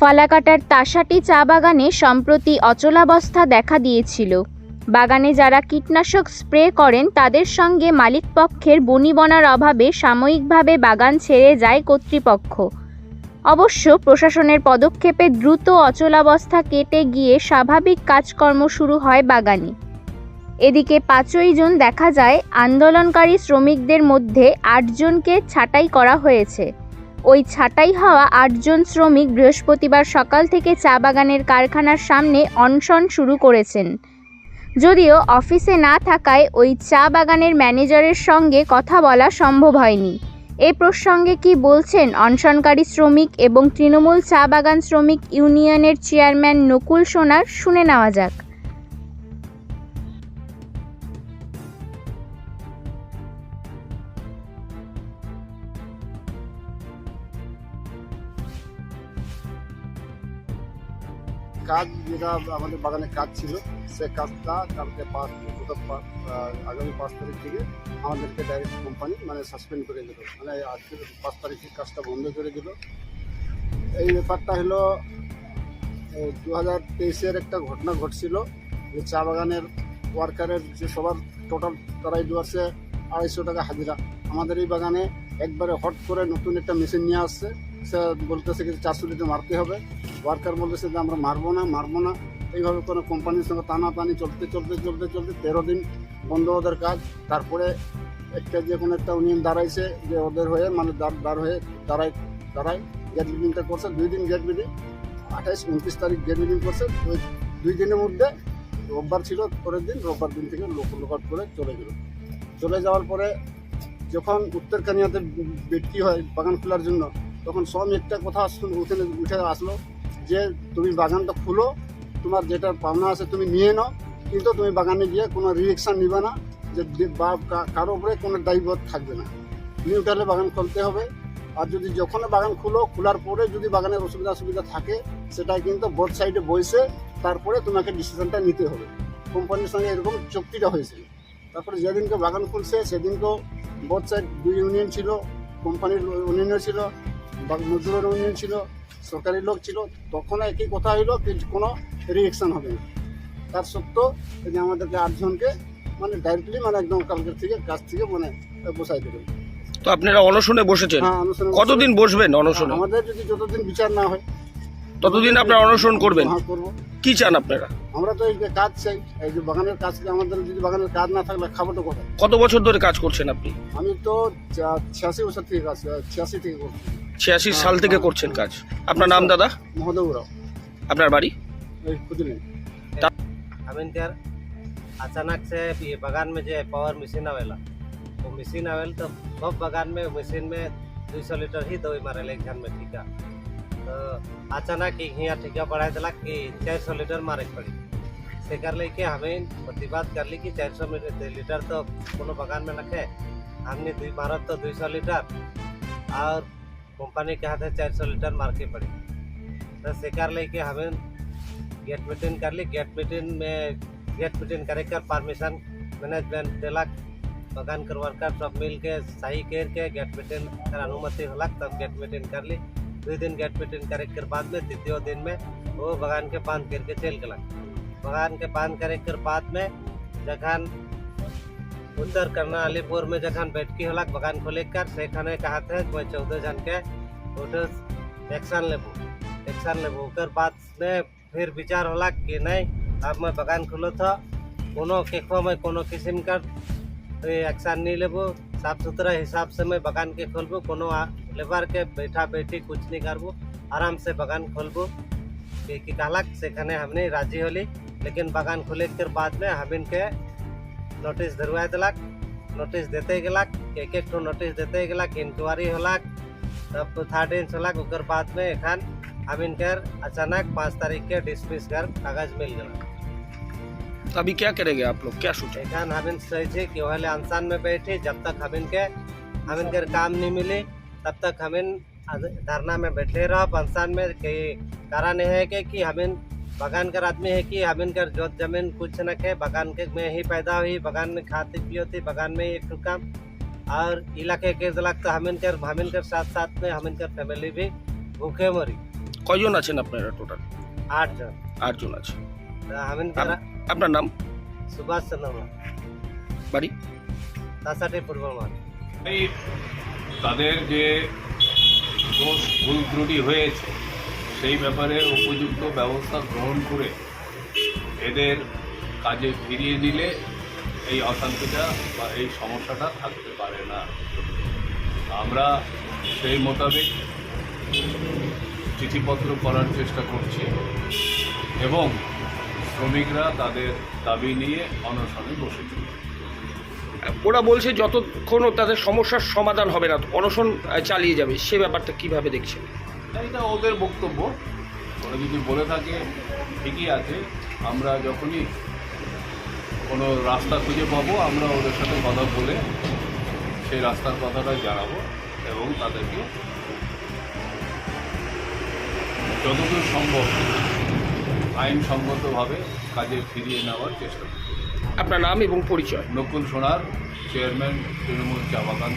ফালাকাটার তাসাটি চা বাগানে সম্প্রতি অচলাবস্থা দেখা দিয়েছিল। বাগানে যারা কীটনাশক স্প্রে করেন, তাদের সঙ্গে মালিকপক্ষের বনিবনার অভাবে সাময়িকভাবে বাগান ছেড়ে যায় কর্তৃপক্ষ। অবশ্য প্রশাসনের পদক্ষেপে দ্রুত অচলাবস্থা কেটে গিয়ে স্বাভাবিক কাজকর্ম শুরু হয় বাগানে। এদিকে পাঁচই জুন দেখা যায়, আন্দোলনকারী শ্রমিকদের মধ্যে আটজনকে ছাঁটাই করা হয়েছে। ওই ছাঁটাই হওয়া আটজন শ্রমিক বৃহস্পতিবার সকাল থেকে চা বাগানের কারখানার সামনে অনশন শুরু করেছেন। যদিও অফিসে না থাকায় ওই চা বাগানের ম্যানেজারের সঙ্গে কথা বলা সম্ভব হয়নি। এ প্রসঙ্গে কি বলছেন অনশনকারী শ্রমিক এবং তৃণমূল চা বাগান শ্রমিক ইউনিয়নের চেয়ারম্যান নকুল সোনার শুনে নেওয়া যাক। কাজ যেটা আমাদের বাগানে কাজ ছিল, সে কাজটা কালকে পাঁচ আগামী পাঁচ তারিখ থেকে আমাদেরকে ডাইরেক্ট কোম্পানি মানে সাসপেন্ড করে দিল। মানে আজকে পাঁচ তারিখে কাজটা বন্ধ করে দিল। এই ব্যাপারটা হলো দু হাজার তেইশের একটা ঘটনা ঘটছিল যে চা বাগানের ওয়ার্কারের যে সবার টোটাল তারাই ডুয়ার্সে আড়াইশো টাকা হাজিরা। আমাদের এই বাগানে একবারে হট করে নতুন একটা মেশিন নিয়ে আসছে। সে বলতেছে কি চারশো লিটার মারতে হবে। ওয়ার্কার বলতেছে যে, আমরা মারবো না মারবো না। এইভাবে কোনো কোম্পানির সঙ্গে টানাটানি চলতে চলতে চলতে চলতে তেরো দিন বন্ধ ওদের কাজ। তারপরে একটা যে কোনো একটা ইউনিয়ন দাঁড়াইছে যে ওদের হয়ে মানে দাঁড় হয়ে দাঁড়াই দাঁড়াই গেট বিল্ডিংটা করছে। দুই দিন গেট বিল্ডিং আঠাইশ, উনত্রিশ তারিখ গেট বিল্ডিং করছে। ওই দুই দিনের মধ্যে রোববার ছিল, পরের দিন রোববার দিন থেকে লোক লোকআউট করে চলে গেল। চলে যাওয়ার পরে যখন উত্তরকানিয়াতে বিক্রি হয় বাগান খোলার জন্য তখন সব একটা কথা উঠে উঠে আসলো যে, তুমি বাগানটা খুলো, তোমার যেটা পাওনা আছে তুমি নিয়ে নাও, কিন্তু তুমি বাগানে গিয়ে কোনো রিয়েকশান নিবে না যে বা কারও উপরে কোনো দায়িত্ব থাকবে না। নিউট্রালে বাগান খুলতে হবে। আর যদি যখন বাগান খুলো, খোলার পরে যদি বাগানের অসুবিধা অসুবিধা থাকে সেটা কিন্তু বোধ সাইডে বসে তারপরে তোমাকে ডিসিশনটা নিতে হবে। কোম্পানির সঙ্গে এরকম চুক্তিটা হয়েছিল। তারপরে যেদিনকে বাগান খুলছে, সেদিনকেও বোধ সাইড দুই ইউনিয়ন ছিল, কোম্পানির ইউনিয়নও ছিল। বা মজদুরের ইউনিয়ন ছিল সরকারি লোক ছিল তখন একই কথা হইল কিন্তু কোনো রিয়েকশন হবে না। তার সত্ত্বেও যে আমাদেরকে আটজনকে মানে ডাইরেক্টলি মানে একদম কালকের থেকে কাছ থেকে মানে বসাই দেবে। তো আপনারা অনশনে বসেছেন? হ্যাঁ কতদিন বসবেন অনশনে? আমাদের যদি যতদিন বিচার না হয় ততদিন আপনারা অনশন করবেন হ্যাঁ করবো কি চান আপনারা আমরা তো এই যে কাজ চাই এই যে বাগানের কাজ আমাদের যদি বাগানের কাজ না থাকলে খাবো তো কোথায় কত বছর ধরে কাজ করছেন আপনি আমি তো চা- ছিয়াশি বছর থেকে কাজ ছিয়াশি থেকে করছি ছিয়াশি সাল থেকে করছেন কাজ আপনার নাম দাদা মহদেব রাও আপনার বাড়ি এই খুদিলেন हम इनकर अचानक से ये बगान में जो है पावर मशीन आवेला वो मशीन आवेल तो सब बगान में मशीन में दो सौ लीटर ही दवाई मारे एक घन में टीका तो अचानक ही यहाँ टीका बढ़ा दिला कि चार सौ लीटर मारे पड़ी। से कर ले के हमें प्रतिबाद कर ली कि चार सौ लीटर तो कोनो बगान में रखे। हमने दुई तो दो सौ लीटर और कंपनी के हाथ चार सौ लीटर मार के पड़ी। तो से कर ले के हमें गेट मीटिंग कर ली। गेट मीटिंग में गेट मीटिंग करे कर परमिशन मैनेजमेंट दिलक। बगान कर वर्कर सब मिल के सही कर के गेट मीटिंग कर अनुमति होलक, तब गेट मीटिंग कर ली। दो दिन गेट मीटिंग करे के बाद में तृतीय दिन में वो बगान के बंद करके चल गलक बगान के बंद करे के बाद में जखन उत्तर करना अलीपुर में जखन बैठकी होलक, बगान को लेकर सेखाने कहा थे कोई चौदह जन के उठो एक्शन लेबू। एक्शन लेबू। ओकर बाद में फिर विचार होला कि नहीं अब मैं बगान खुलो था कोनो केखो में कोनो किस्म का एक्शन नहीं लेबो, साफ़ सुथरा हिसाब से मैं बगान के खोलबो, कोनो लेबर के बैठा बैठी कुछ नहीं करबू। आराम से बगान खोलबू। कि कहलक सेखाने हमने राज़ी होली लेकिन बगान खुले के बाद में हम इनके नोटिस धरवा दिलक नोटिस देते गेलक एक एक ठो नोटिस देते गेलक इंक्वायरी होलक तब थर्ड इंच होलक ओकर बाद में एखन हम इनकर अचानक पाँच तारीख के डिसमिस कर कागज़ मिल गया अभी क्या करेंगे आप लोग? क्या सोचे? एखन हम इन सोचे कि वह अनशन में बैठे जब तक हम इनके हम इनकर काम नहीं मिली तब तक हम इन धरना में बैठे रहो अनशन में कि कारण यह है कि, कि हम इन बगान कर आदमी है कि हम इनकर जोत जमीन कुछ न के बगान के में ही पैदा हुई बगान में खाती पियोती बगान में ही एक ठो काम और इलाके के दिलक तो हम इनकर हम इनकर साथ साथ में हम इनकर फैमिली भी भूखे मरी কয়জন আছেন আপনারা টোটাল आठ जन আটজন আছে तो हमें तेरा আপনার নাম सुभाष चंद्र मान বাড়ি तासाटे पूर्व मान এই তাদের যে দোষ ভুল ত্রুটি হয়েছে, সেই ব্যাপারে উপযুক্ত ব্যবস্থা গ্রহণ করে এদের কাজে ফিরিয়ে দিলে এই অশান্তিটা বা এই সমস্যাটা থাকতে পারে না। আমরা সেই মোতাবেক চিঠিপত্র করার চেষ্টা করছি এবং শ্রমিকরা তাদের দাবি নিয়ে অনশনে বসেছে। ওরা বলছে যতক্ষণ তাদের সমস্যার সমাধান হবে না, অনশন চালিয়ে যাবে, সে ব্যাপারটা কীভাবে দেখছেন এটা ওদের বক্তব্য। ওরা যদি বলে থাকে, ঠিকই আছে, আমরা যখনই কোনো রাস্তা খুঁজে পাবো, আমরা ওদের সাথে কথা বলে সেই রাস্তার কথাটা জানাব এবং তাদেরকে যতদূর সম্ভব আইনসঙ্গতভাবে কাজে ফিরিয়ে নেওয়ার চেষ্টা করব। আপনার নাম এবং পরিচয়। নকুল সোনার চেয়ারম্যান তৃণমূল চা বাগান